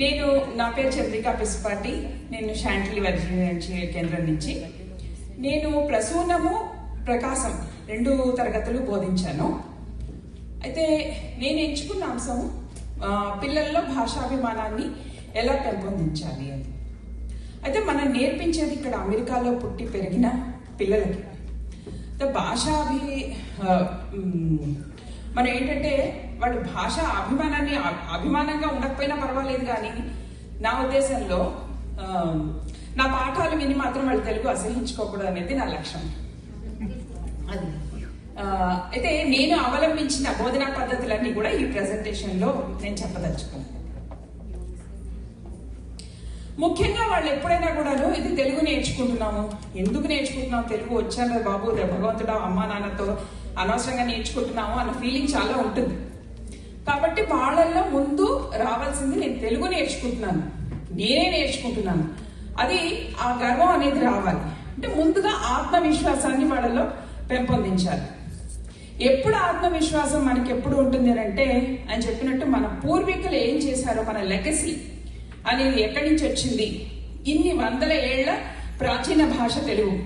నేను నా పేరు చంద్రిక పిస్పాటి. నేను శాంటిలి వర్జినియా కేంద్రం నుంచి. నేను ప్రసూనము ప్రకాశం రెండు తరగతులు బోధించాను. అయితే నేను ఎంచుకున్న అంశం పిల్లల్లో భాషాభిమానాన్ని ఎలా పెంపొందించాలి అని. అయితే మనం నేర్పించేది ఇక్కడ అమెరికాలో పుట్టి పెరిగిన పిల్లలకి. భాషాభి మనం ఏంటంటే వాళ్ళు భాష అభిమానాన్ని అభిమానంగా ఉండకపోయినా పర్వాలేదు కానీ నా ఉద్దేశంలో నా పాఠాలు విని మాత్రం వాళ్ళు తెలుగు అసహించుకోకూడదు అనేది నా లక్ష్యం. అది. అయితే నేను అవలంబించిన బోధనా పద్ధతులన్నీ కూడా ఈ ప్రెజెంటేషన్లో నేను చెప్పదలుచుకున్నాను. ముఖ్యంగా వాళ్ళు ఎప్పుడైనా కూడాను ఇది తెలుగు నేర్చుకుంటున్నాము ఎందుకు నేర్చుకుంటున్నాము తెలుగు వచ్చాను బాబు భగవంతుడా అమ్మా నాన్నతో అనవసరంగా నేర్చుకుంటున్నాము అన్న ఫీలింగ్ చాలా ఉంటుంది. కాబట్టి వాళ్ళల్లో ముందు రావాల్సింది నేను తెలుగు నేర్చుకుంటున్నాను. నేనే నేర్చుకుంటున్నాను. అది ఆ గర్వం అనేది రావాలి. అంటే ముందుగా ఆత్మవిశ్వాసాన్ని వాళ్ళలో పెంపొందించాలి. ఎప్పుడు ఆత్మవిశ్వాసం మనకి ఎప్పుడు ఉంటుంది అని అంటే ఆయన చెప్పినట్టు మన పూర్వీకులు ఏం చేశారో మన లెగసీ అనేది ఎక్కడి నుంచి వచ్చింది? ఇన్ని వందల ఏళ్ళ ప్రాచీన భాష తెలుగు.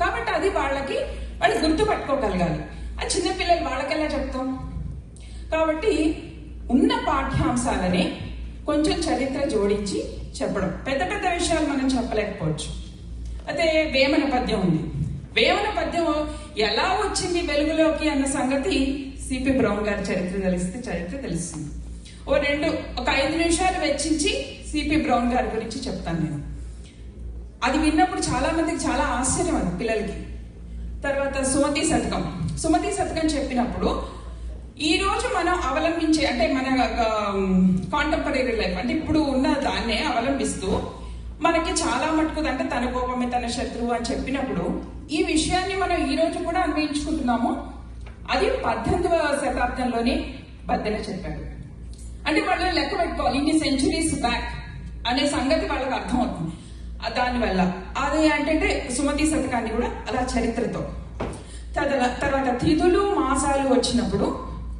కాబట్టి అది వాళ్ళకి వాళ్ళు గుర్తుపట్టుకోగలగాలి. ఆ చిన్నపిల్లలు వాళ్ళకెలా చెప్తాం? కాబట్టి ఉన్న పాఠ్యాంశాలని కొంచెం చరిత్ర జోడించి చెప్పడం. పెద్ద పెద్ద విషయాలు మనం చెప్పలేకపోవచ్చు. అయితే వేమన పద్యం ఉంది. వేమన పద్యం ఎలా వచ్చింది వెలుగులోకి అన్న సంగతి సిపి బ్రౌన్ గారి చరిత్ర తెలిస్తే చరిత్ర తెలుస్తుంది. ఓ రెండు ఒక ఐదు నిమిషాలు వెచ్చించి సిపి బ్రౌన్ గారి గురించి చెప్తాను నేను. అది విన్నప్పుడు చాలా మందికి చాలా ఆశ్చర్యం అది పిల్లలకి. తర్వాత సుమతి శతకం. సుమతి శతకం చెప్పినప్పుడు ఈ రోజు మనం అవలంబించే అంటే మన కాంటెంపరీ లైఫ్ అంటే ఇప్పుడు ఉన్న దాన్నే అవలంబిస్తూ మనకి చాలా మటుకు అంటే తన కోపమే తన శత్రువు అని చెప్పినప్పుడు ఈ విషయాన్ని మనం ఈ రోజు కూడా అన్వయించుకుంటున్నాము. అది పద్దెనిమిదవ శతాబ్దంలోనే బద్దెన చెప్పాడు. అంటే వాళ్ళు లెక్క పెట్టుకోవాలి ఇన్ని సెంచురీస్ బ్యాక్ అనే సంగతి వాళ్ళకి అర్థం అవుతుంది దానివల్ల అది ఏంటంటే సుమతి శతకాన్ని కూడా అలా చరిత్రతో. తర్వాత తిథులు మాసాలు వచ్చినప్పుడు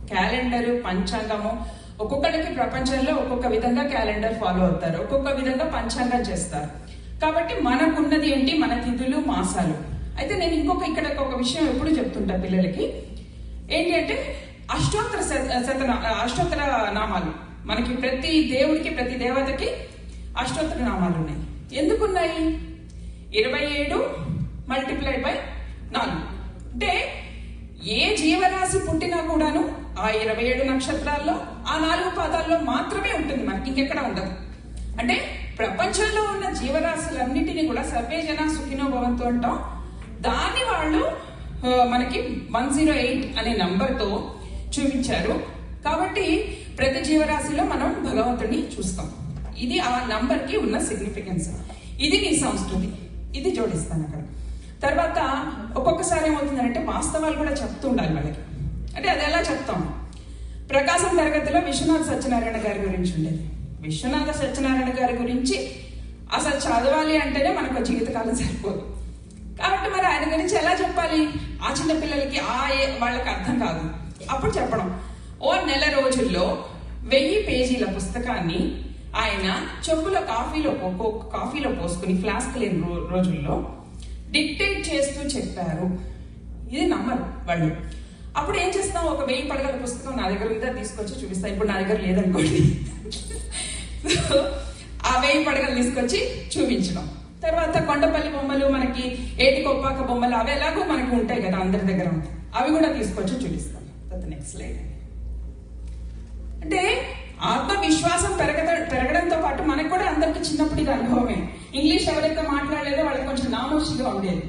క్యాలెండర్ పంచాంగము ఒక్కొక్కరికి ప్రపంచంలో ఒక్కొక్క విధంగా క్యాలెండర్ ఫాలో అవుతారు. ఒక్కొక్క విధంగా పంచాంగం చేస్తారు. కాబట్టి మనకున్నది ఏంటి? మన తిథులు మాసాలు. అయితే నేను ఇంకొక ఇక్కడ ఒక విషయం ఎప్పుడు చెప్తుంటా పిల్లలకి. ఏంటి అంటే అష్టోత్తర శత శతన అష్టోత్తర నామాలు. మనకి ప్రతి దేవుడికి ప్రతి దేవతకి అష్టోత్తర నామాలు ఉన్నాయి. ఎందుకున్నాయి? ఇరవై ఏడు మల్టిప్లై బై నాలుగు అంటే ఏ జీవరాశి పుట్టినా కూడాను ఆ ఇరవై ఏడు నక్షత్రాల్లో ఆ నాలుగు పాదాల్లో మాత్రమే ఉంటుంది మనకి ఇంకెక్కడ ఉండదు. అంటే ప్రపంచంలో ఉన్న జీవరాశులన్నిటినీ కూడా సర్వేజన సుఖినో భవంతు అంటాం. దాన్ని వాళ్ళు మనకి వన్ జీరో ఎయిట్ అనే నంబర్తో చూపించారు. కాబట్టి ప్రతి జీవరాశిలో మనం భగవంతుడిని చూస్తాం. ఇది ఆ నంబర్కి ఉన్న సిగ్నిఫికెన్స్ ఇది నీ సంస్కృతి. ఇది జోడిస్తాను అక్కడ. తర్వాత ఒక్కొక్కసారి ఏమవుతుందంటే వాస్తవాలు కూడా చెప్తూ ఉండాలి వాళ్ళకి. అంటే అది ఎలా చెప్తాం? ప్రకాశం తరగతిలో విశ్వనాథ సత్యనారాయణ గారి గురించి ఉండేది. విశ్వనాథ సత్యనారాయణ గారి గురించి అసలు చదవాలి అంటేనే మనకు జీవితకాలం సరిపోదు. కాబట్టి మరి ఆయన గురించి ఎలా చెప్పాలి? ఆ చిన్న పిల్లలకి ఆ ఏ- వాళ్ళకి అర్థం కాదు. అప్పుడు చెప్పడం. ఓ నెల రోజుల్లో వెయ్యి పేజీల పుస్తకాన్ని ఆయన చెప్పులో కాఫీలో కాఫీలో పోసుకుని ఫ్లాస్క్ లేని రోజుల్లో డిక్టేట్ చేస్తూ చెప్పారు. ఇది నమ్మరు వాళ్ళు. అప్పుడు ఏం చేస్తాం ఒక వెయ్యి పడగల పుస్తకం నా దగ్గర ఉందా తీసుకొచ్చి చూపిస్తా. ఇప్పుడు నా దగ్గర లేదనుకోండి. ఆ వెయ్యి పడగలు తీసుకొచ్చి చూపించడం. తర్వాత కొండపల్లి బొమ్మలు మనకి ఏటి కొప్పాక బొమ్మలు అవి ఎలాగో మనకి ఉంటాయి కదా అందరి దగ్గర అవి కూడా తీసుకొచ్చి చూపిస్తాం నెక్స్ట్ స్లైడ్ అంటే ఆత్మవిశ్వాసం పెరగత పెరగడంతో పాటు మనకు కూడా అందరికి చిన్నప్పుడు ఇది అనుభవమే. ఇంగ్లీష్ ఎవరైతే మాట్లాడలేదో వాళ్ళకి కొంచెం నామోషిగా ఉండేది.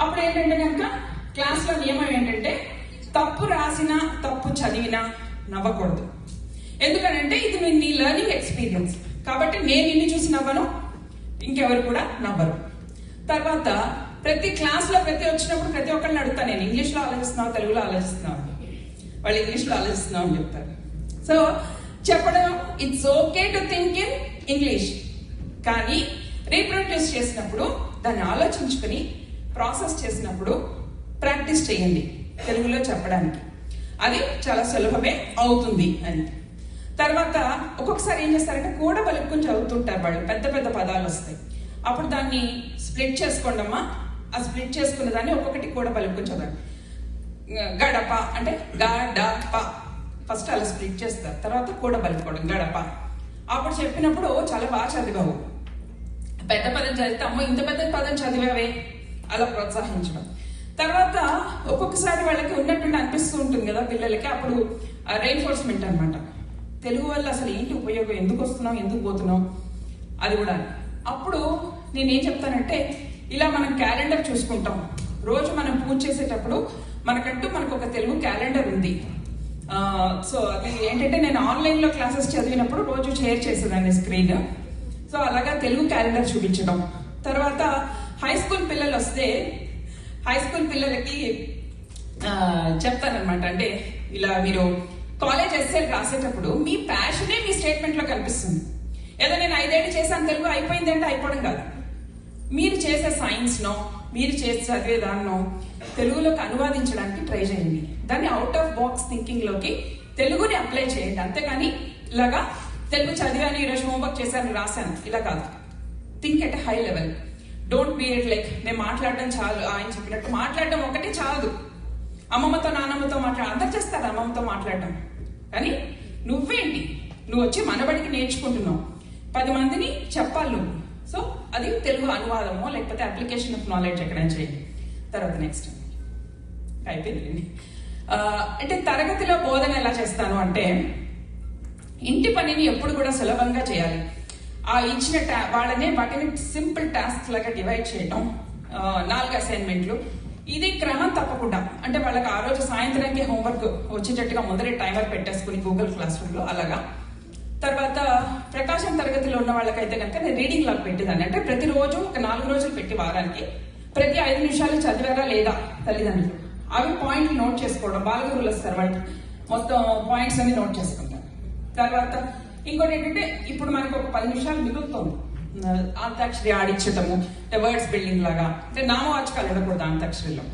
అప్పుడు ఏంటంటే కనుక క్లాస్లో నియమం ఏంటంటే తప్పు రాసినా తప్పు చదివినా నవ్వకూడదు. ఎందుకనంటే ఇది నీ- నీ లెర్నింగ్ ఎక్స్పీరియన్స్ కాబట్టి నేను నిన్ను చూసి నవ్వను ఇంకెవరు కూడా నవ్వరు. తర్వాత ప్రతి క్లాస్లో ప్రతి వచ్చినప్పుడు ప్రతి ఒక్కరిని అడుగుతాను నేను ఇంగ్లీష్లో ఆలోచిస్తున్నావు తెలుగులో ఆలోచిస్తున్నావు? వాళ్ళు ఇంగ్లీష్లో అని చెప్తారు. సో చెప్పడం it's okay to think in English కానీ రీప్రొడ్యూస్ చేసినప్పుడు దాన్ని ఆలోచించుకుని ప్రాసెస్ చేసినప్పుడు ప్రాక్టీస్ చేయండి. తెలుగులో చెప్పడానికి. అది చాలా సులభమే అవుతుంది అని. తర్వాత ఒక్కొక్కసారి ఏం చేస్తారంటే కూడ పలుకుని చదువుతుంటారు వాళ్ళు. పెద్ద పెద్ద పదాలు వస్తాయి. అప్పుడు దాన్ని స్ప్లిట్ చేసుకోండమ్మా ఆ స్ప్లిట్ చేసుకున్న దాన్ని ఒక్కొక్కటి కూడ పలుకుని చదవండి. గడప అంటే గడప ఫస్ట్ అలా స్ప్లిట్ చేస్తారు. తర్వాత కూడ బలుపుకోవడం గడప. అప్పుడు చెప్పినప్పుడు చాలా బాగా చదివావు. పెద్ద పదం చదివితే అమ్మ ఇంత పెద్ద పదం చదివావే. అలా ప్రోత్సహించడం. తర్వాత ఒక్కొక్కసారి వాళ్ళకి ఉన్నట్టుండి అనిపిస్తూ ఉంటుంది కదా పిల్లలకి. అప్పుడు రెయిన్ఫోర్స్మెంట్ అన్నమాట. తెలుగు వల్ల అసలు ఏంటి ఉపయోగం? ఎందుకు వస్తున్నాం ఎందుకు పోతున్నాం అది కూడా. అప్పుడు నేను ఏం చెప్తానంటే ఇలా మనం క్యాలెండర్ చూసుకుంటాం. రోజు మనం పూజ చేసేటప్పుడు మనకంటూ మనకు ఒక తెలుగు క్యాలెండర్ ఉంది. సో అది ఏంటంటే నేను ఆన్లైన్లో క్లాసెస్ చదివినప్పుడు రోజు షేర్ చేసేదాన్ని స్క్రీన్. సో అలాగా తెలుగు క్యాలెండర్ చూపించడం. తర్వాత హై స్కూల్ పిల్లలు వస్తే హై స్కూల్ పిల్లలకి చెప్తానమాట అంటే ఇలా మీరు కాలేజ్ ఎస్ఎల్ రాసేటప్పుడు మీ ప్యాషనే మీ స్టేట్మెంట్లో కనిపిస్తుంది. ఏదో నేను ఐదేళ్ళు చేశాను తెలుగు అయిపోయింది అంటే అయిపోవడం కాదు. మీరు చేసే సైన్స్నో మీరు చేసి చదివే దాన్నో తెలుగులోకి అనువాదించడానికి ట్రై చేయండి. దాన్ని అవుట్ ఆఫ్ బాక్స్ థింకింగ్లోకి తెలుగుని అప్లై చేయండి. అంతేకాని ఇలాగా తెలుగు చదివాను ఈరోజు హోంవర్క్ చేశాను రాశాను ఇలా కాదు. Think at high level don't be it like నేను మాట్లాడడం చాలు ఆయన చెప్పినట్టు మాట్లాడడం ఒకటి చాలు అమ్మమ్మతో నాన్నమ్మతో మాట్లాడ అందరు చేస్తారు అమ్మమ్మతో మాట్లాడడం. కానీ నువ్వేంటి? నువ్వు వచ్చి మనబడికి నేర్చుకుంటున్నావు. పది మందిని చెప్పాలి నువ్వు. సో అది తెలుగు అనువాదమో లేకపోతే అప్లికేషన్ ఆఫ్ నాలెడ్జ్ ఎక్కడైనా చేయండి. తర్వాత నెక్స్ట్ అయిపోయింది అంటే తరగతిలో బోధన ఎలా చేస్తాను అంటే ఇంటి పనిని ఎప్పుడు కూడా సులభంగా చేయాలి. ఆ ఇచ్చిన టా వాళ్ళని వాటిని సింపుల్ టాస్క్ లాగా డివైడ్ చేయడం నాలుగు అసైన్మెంట్లు ఇది క్రమం తప్పకుండా. అంటే వాళ్ళకి ఆ రోజు సాయంత్రానికి హోంవర్క్ వచ్చేటట్టుగా ముందరే టైమర్ పెట్టేసుకుని గూగుల్ క్లాస్ రూమ్లో అలాగా. తర్వాత ప్రకాశం తరగతిలో ఉన్న వాళ్ళకైతే కనుక నేను రీడింగ్ లాగ్ పెట్టేదాన్ని. అంటే ప్రతిరోజు ఒక నాలుగు రోజులు పెట్టి వారానికి ప్రతి ఐదు నిమిషాలు చదివారా లేదా తల్లిదండ్రులు. అవి పాయింట్లు నోట్ చేసుకోవడం బాలగురువులు వస్తారు వాళ్ళకి మొత్తం పాయింట్స్ అన్ని నోట్ చేసుకుంటారు. తర్వాత ఇంకోటి ఏంటంటే ఇప్పుడు మనకు ఒక పది నిమిషాలు మిగులుతుంది. అంత్యాక్షరి ఆడించటము వర్డ్స్ బిల్డింగ్ లాగా. అంటే నామవాచకాలు ఉండకూడదు అంత్యాక్షరిలో.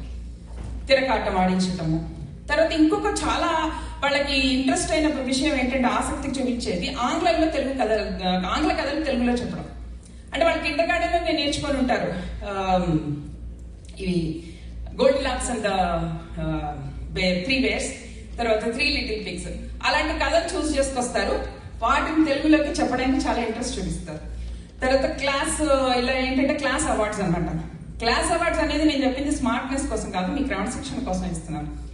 తిరకాటం ఆడించటము. తర్వాత ఇంకొక చాలా వాళ్ళకి ఇంట్రెస్ట్ అయిన విషయం ఏంటంటే ఆసక్తి చూపించేది ఆంగ్లంలో తెలుగు కథలు ఆంగ్ల కథలు తెలుగులో చెప్పడం. అంటే వాళ్ళకి కింద గార్డెన్లో నేను నేర్చుకొని ఉంటారు. ఇవి Goldilocks and three bears తర్వాత త్రీ లిటిల్ పిక్స్ అలాంటి కథలు చూస్ చేసుకొస్తారు. వాటిని తెలుగులోకి చెప్పడానికి చాలా ఇంట్రెస్ట్ చూపిస్తారు. తర్వాత క్లాస్ ఇలా ఏంటంటే క్లాస్ అవార్డ్స్ అనమాట క్లాస్ అవార్డ్స్ అనేది నేను చెప్పింది స్మార్ట్నెస్ కోసం కాదు మీ క్రమశిక్షణ కోసం ఇస్తున్నాను.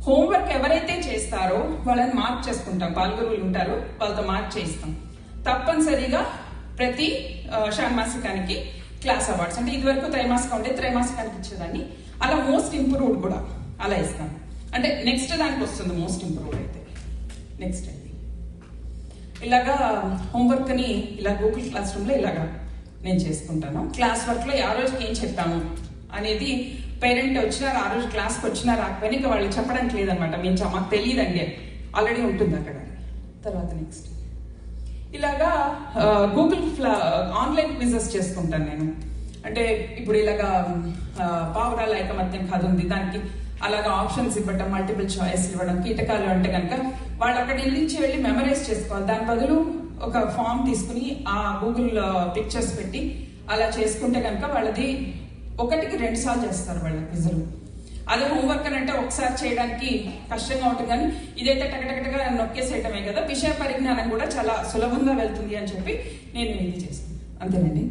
హోంవర్క్ ఎవరైతే చేస్తారో వాళ్ళని మార్క్ చేసుకుంటాం. పాల్గొరువులు ఉంటారు వాళ్ళతో మార్క్ చేయిస్తాం. తప్పనిసరిగా ప్రతి ఆ, షాన్మాసికానికి క్లాస్ అవార్డ్స్. అంటే ఇదివరకు త్రైమాసికం ఉంటే త్రైమాసికానికి ఇచ్చేదాన్ని. అలా మోస్ట్ ఇంప్రూవ్డ్ కూడా అలా ఇస్తాం. అంటే నెక్స్ట్ దానికి వస్తుంది మోస్ట్ ఇంప్రూవ్డ్ అయితే. నెక్స్ట్ ఇలాగా హోంవర్క్ని ఇలా గూగుల్ క్లాస్ రూమ్లో ఇలాగా నేను చేసుకుంటాను. క్లాస్ వర్క్లో ఆ రోజుకి ఏం చెప్పాము అనేది పేరెంట్ వచ్చినారు ఆ రోజు క్లాస్కి వచ్చినా రాకపోయినా ఇంకా వాళ్ళు చెప్పడానికి లేదనమాట మేము చ- మాకు తెలియదండి. ఆల్రెడీ ఉంటుంది అక్కడ. తర్వాత నెక్స్ట్ ఇలాగా గూగుల్ ఫ్లా ఆన్లైన్ క్విజెస్ చేసుకుంటాను నేను. అంటే ఇప్పుడు ఇలాగా పావురాల ఐకమత్యం కథ ఉంది. దానికి అలాగా ఆప్షన్స్ ఇవ్వడం మల్టిపుల్ చాయిస్ ఇవ్వడం కీటకాలు అంటే కనుక వాళ్ళు అక్కడ నుంచి వెళ్ళి మెమరైజ్ చేసుకోవాలి. దాని బదులు ఒక ఫామ్ తీసుకుని ఆ గూగుల్ పిక్చర్స్ uh, పెట్టి అలా చేసుకుంటే కనుక వాళ్ళది ఒకటికి రెండు సార్లు చేస్తారు వాళ్ళ క్విజులు. అదే హోంవర్క్ అని అంటే ఒకసారి చేయడానికి కష్టంగా ఉంటుంది కానీ ఇదైతే టకటకటగా నొక్కేసేయటమే కదా. విషయ పరిజ్ఞానం కూడా చాలా సులభంగా వెళ్తుంది అని చెప్పి నేను ఇది చేస్తాను. అంతేనండి?